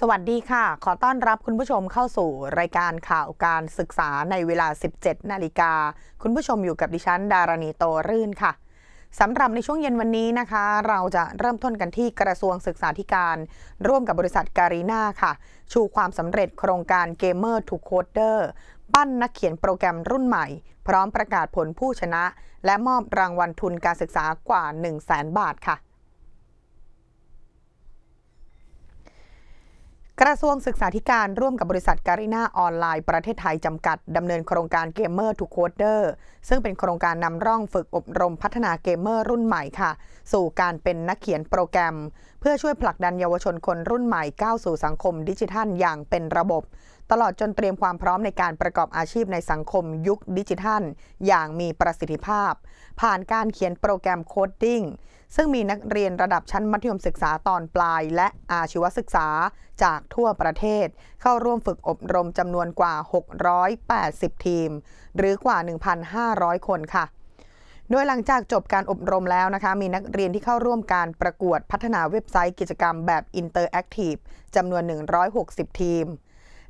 สวัสดีค่ะ ขอต้อนรับคุณผู้ชมเข้าสู่รายการข่าวการศึกษาในเวลา 17 นาฬิกา คุณผู้ชมอยู่กับดิฉัน ดารณีโตรื่นค่ะสำหรับในช่วงเย็นวันนี้นะคะ เราจะเริ่มต้นกันที่กระทรวงศึกษาธิการ ร่วมกับบริษัทการีนาค่ะ ชูความสำเร็จโครงการเกมเมอร์ทูโคเดอร์ปั้นนักเขียนโปรแกรมรุ่นใหม่ พร้อมประกาศผลผู้ชนะ และมอบรางวัลทุนการศึกษากว่า 1 0 0 0 0แบาทค่ะ กระทรวงศึกษาธิการร่วมกับบริษัทการีนาออนไลน์ประเทศไทยจำกัดดำเนินโครงการเกมเมอร์ทูโคเดอร์ซึ่งเป็นโครงการนำร่องฝึกอบรมพัฒนาเกมเมอร์รุ่นใหม่ค่ะ สู่การเป็นนักเขียนโปรแกรม เพื่อช่วยผลักดันเยาวชนคนรุ่นใหม่ก้าวสู่สังคมดิจิทัลอย่างเป็นระบบ ตลอดจนเตรียมความพร้อมในการประกอบอาชีพในสังคมยุคดิจิทัล อย่างมีประสิทธิภาพ ผ่านการเขียนโปรแกรมโคดดิ้งซึ่งมีนักเรียนระดับชั้นมัธยมศึกษาตอนปลาย และอาชีวศึกษาจากทั่วประเทศ เข้าร่วมฝึกอบรมจำนวนกว่า 680 ทีม หรือกว่า 1,500 คนค่ะโดยหลังจากจบการอบรมแล้วนะคะ มีนักเรียนที่เข้าร่วมการประกวดพัฒนาเว็บไซต์กิจกรรมแบบอินเตอร์แอคทีฟจำนวน 160 ทีม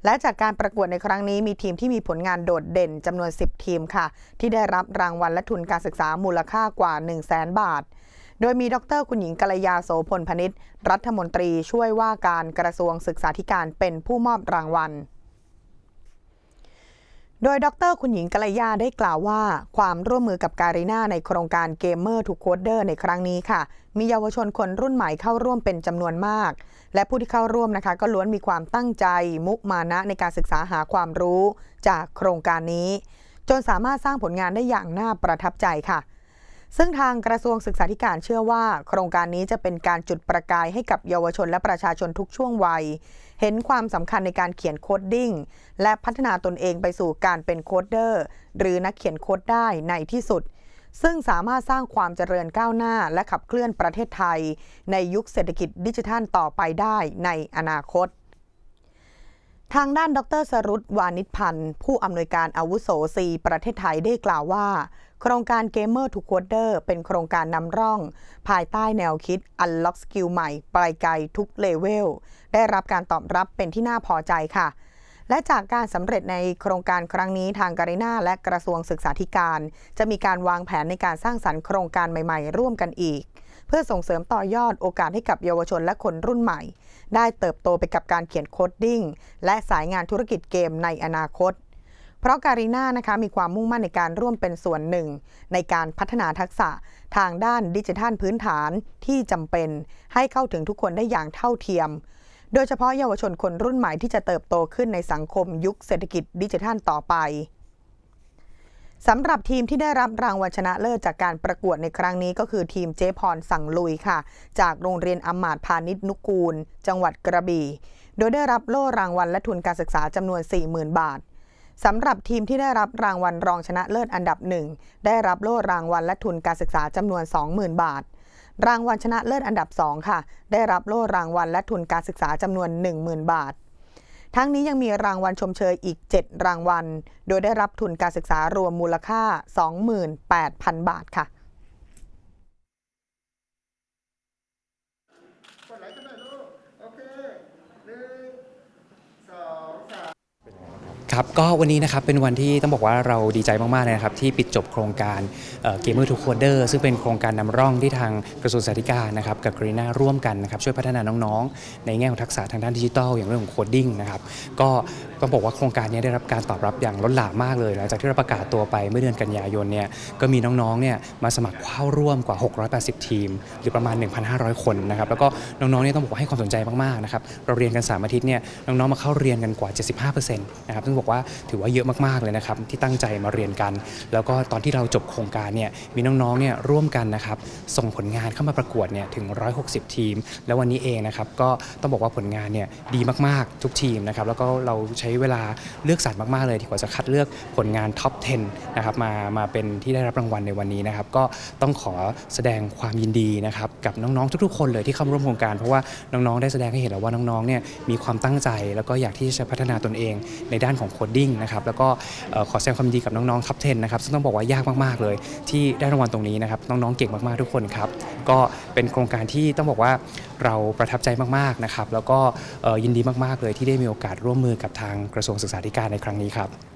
และจากการประกวดในครั้งนี้มีทีมที่มีผลงานโดดเด่นจำนวน 10 ทีมค่ะ ที่ได้รับรางวัลและทุนการศึกษามูลค่ากว่า 1 0 0 0 0แบาท โดยมีดรคุณหญิงกัลยาโสพลพนิษฐ์รัฐมนตรีช่วยว่าการกระทรวงศึกษาธิการเป็นผู้มอบรางวัล โดยดรคุณหญิงกัลยาได้กล่าวว่า ความร่วมมือกับการีนาในโครงการเกมเมอร์ทูโคเดอร์ในครั้งนี้ค่ะ มีเยาวชนคนรุ่นใหม่เข้าร่วมเป็นจำนวนมาก และผู้ที่เข้าร่วมนะคะ ก็ล้วนมีความตั้งใจ มุมานะในการศึกษาหาความรู้จากโครงการนี้ จนสามารถสร้างผลงานได้อย่างน่าประทับใจค่ะ ซึ่งทางกระทรวงศึกษาธิการเชื่อว่า โครงการนี้จะเป็นการจุดประกายให้กับเยาวชนและประชาชนทุกช่วงวัย เห็นความสำคัญในการเขียนโคดดิ้ง และพัฒนาตนเองไปสู่การเป็นโคดเดอร์ หรือนักเขียนโคดได้ในที่สุด ซึ่งสามารถสร้างความเจริญก้าวหน้า และขับเคลื่อนประเทศไทย ในยุคเศรษฐกิจดิจิทัลต่อไปได้ในอนาคต ทางด้านดรสรุตวานิชพันธ์ ผู้อำนวยการอาวุโสซีประเทศไทยได้กล่าวว่า โครงการเกมเมอร์ทูโคเดอร์เป็นโครงการนำร่อง ภายใต้แนวคิด Unlock Skill ใหม่ไปไกลทุกเลเวล ได้รับการตอบรับเป็นที่น่าพอใจค่ะ และจากการสำเร็จในโครงการครั้งนี้ทางการินาและกระทรวงศึกษาธิการ จะมีการวางแผนในการสร้างสรรค์โครงการใหม่ ๆ ร่วมกันอีก เพื่อส่งเสริมต่อยอดโอกาสให้กับเยาวชนและคนรุ่นใหม่ ได้เติบโตไปกับการเขียนโคดดิ้งและสายงานธุรกิจเกมในอนาคต เพราะการีนานะคะมีความมุ่งมั่นในการร่วมเป็นส่วนหนึ่ง ในการพัฒนาทักษะทางด้านดิจิทัลพื้นฐานที่จำเป็น ให้เข้าถึงทุกคนได้อย่างเท่าเทียมโดยเฉพาะเยาวชนคนรุ่นใหม่ที่จะเติบโตขึ้นในสังคมยุคเศรษฐกิจดิจิทัลต่อไป สำหรับทีมที่ได้รับรางวัลชนะเลิศจากการประกวดในครั้งนี้ก็คือทีมเจ๊พรสั่งลุยค่ะ จากโรงเรียนอมาตพาณิชนุกูล จังหวัดกระบี่ โดยได้รับโล่รางวัลและทุนการศึกษาจำนวน 40,000 บาทสำหรับทีมที่ได้รับรางวัลรองชนะเลิศอันดับหนึ่งได้รับโล่รางวัลและทุนการศึกษาจำนวน 20,000 บาท รางวัลชนะเลิศอันดับ 2 ค่ะ ได้รับโล่รางวัลและทุนการศึกษาจำนวน 10,000 บาท ทั้งนี้ยังมีรางวัลชมเชยอีก 7 รางวัล โดยได้รับทุนการศึกษารวมมูลค่า 28,000 บาทค่ะ กดไลค์กันหน่อยลูก โอเคหนึ่งสองสาม ครับก็วันนี้นะครับเป็นวันที่ต้องบอกว่าเราดีใจมากๆเลยนะครับที่ปิดจบโครงการเกมเมอร์ทูโคเดอร์ซึ่งเป็นโครงการนำร่องที่ทางกระทรวงสาธารณสุขนะครับกับกรีนาร่วมกันนะครับช่วยพัฒนาน้องๆ ในแง่ของทักษะทางด้านดิจิทัลอย่างเรื่องของโคดดิ้งนะครับก็ต้องบอกว่าโครงการนี้ได้รับการตอบรับอย่างล้นหลามมากเลย หลังจากที่เราประกาศตัวไปเมื่อเดือนกันยายนเนี่ยก็มีน้องๆเนี่ยมาสมัครเข้าร่วมกว่า 680 ทีม หรือประมาณ 1,500 คนนะครับแล้วก็น้องๆเนี่ยต้องบอกว่าให้ความสนใจมากๆนะครับเราเรียนกัน3อาทิตย์เนี่ยน้องๆมาเข้าเรียนกันกว่า 75%นะครับซึ่งบอกว่าถือว่าเยอะมากๆเลยนะครับที่ตั้งใจมาเรียนกัน แล้วก็ตอนที่เราจบโครงการเนี่ยมีน้องๆเนี่ยร่วมกันนะครับส่งผลงานเข้ามาประกวดเนี่ยถึง 160 ทีม แล้ววันนี้เองนะครับก็ต้องบอกว่าผลงานเนี่ยดีมากๆทุกทีมนะครับแล้วก็เราใช้ช้เวลาเลือกสรรมากๆเลยที่กว่าจะคัดเลือกผลงานท็อป 10 นะครับมามาเป็นที่ได้รับรางวัลในวันนี้นะครับก็ต้องขอแสดงความยินดีนะครับกับน้องๆทุกๆ คนเลยที่เข้าร่วมโครงการ เพราะว่าน้องๆได้แสดงให้เห็นแล้วว่าน้องๆเนี่ยมีความตั้งใจ แล้วก็อยากที่จะพัฒนาตนเองในด้านของโคดดิ้งนะครับแล้วก็ขอแสดงความยินดีกับน้องๆท็อป10นะครับซึ่งต้องบอกว่ายากมากๆเลย ที่ได้รางวัลตรงนี้นะครับน้องๆเก่งมากๆทุกคนครับก็เป็นโครงการที่ต้องบอกว่าเราประทับใจมากๆนะครับแล้วก็ยินดีมากๆเลยที่ได้มีโอกาสร่วมมือกับทางกระทรวงศึกษาธิการในครั้งนี้ครับ